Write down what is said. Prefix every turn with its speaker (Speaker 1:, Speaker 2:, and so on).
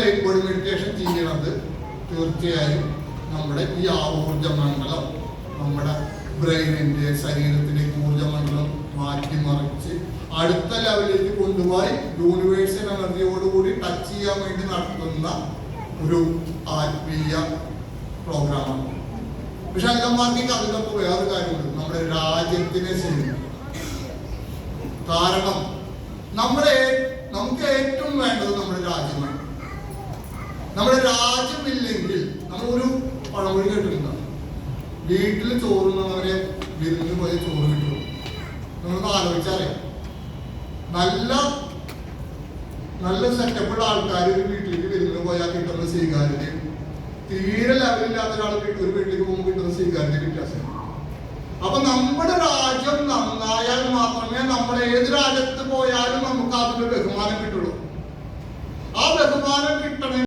Speaker 1: Light body meditation ചെയ്യണത് തീർച്ചയായും നമ്മുടെ ഈ ആ ഊർജമണ്ഡലം നമ്മുടെ ബ്രെയിനിന്റെ ബ്രെയിനിന്റെ ശരീരത്തിന്റെ ഊർജമണ്ഡലം മാറ്റിമറിച്ച് അടുത്ത ലെവലിലേക്ക് കൊണ്ടുപോയി യൂണിവേഴ്സൽ എനർജിയോടുകൂടി ടച്ച് ചെയ്യാൻ വേണ്ടി നടത്തുന്ന ഒരു ആത്മീയ പ്രോഗ്രാമാണ്. പക്ഷെ അംഗന്മാർക്ക് അതിനൊക്കെ വേറൊരു കാര്യമുണ്ട്. നമ്മുടെ രാജ്യത്തിനെ ചെയ്യുന്നു കാരണം നമ്മുടെ നമുക്ക് ഏറ്റവും വേണ്ടത് നമ്മുടെ രാജ്യമില്ലെങ്കിൽ നമ്മളൊരു പഴമൊഴി കേട്ടിട്ടുണ്ടോ? വീട്ടിൽ ചോറുന്നവരെ വിരുന്ന് പോയി ചോറ് കിട്ടും. നമ്മളൊന്ന് ആലോചിച്ചറിയാം നല്ല നല്ല സെറ്റപ്പുള്ള ആൾക്കാർ ഒരു വീട്ടിലേക്ക് വിരുന്ന് പോയാൽ കിട്ടുന്ന സ്വീകാര്യതയും തീരെ ലെവലില്ലാത്ത ഒരാൾ ഒരു വീട്ടിലേക്ക് പോകുമ്പോൾ കിട്ടുന്ന സ്വീകാര്യത വ്യത്യാസം അപ്പൊ നമ്മുടെ രാജ്യം നന്നായാൽ മാത്രമേ നമ്മൾ ഏത് രാജ്യത്ത് പോയാലും നമുക്ക് അതിന്റെ ബഹുമാനം കിട്ടുള്ളൂ. ആ ബഹുമാനം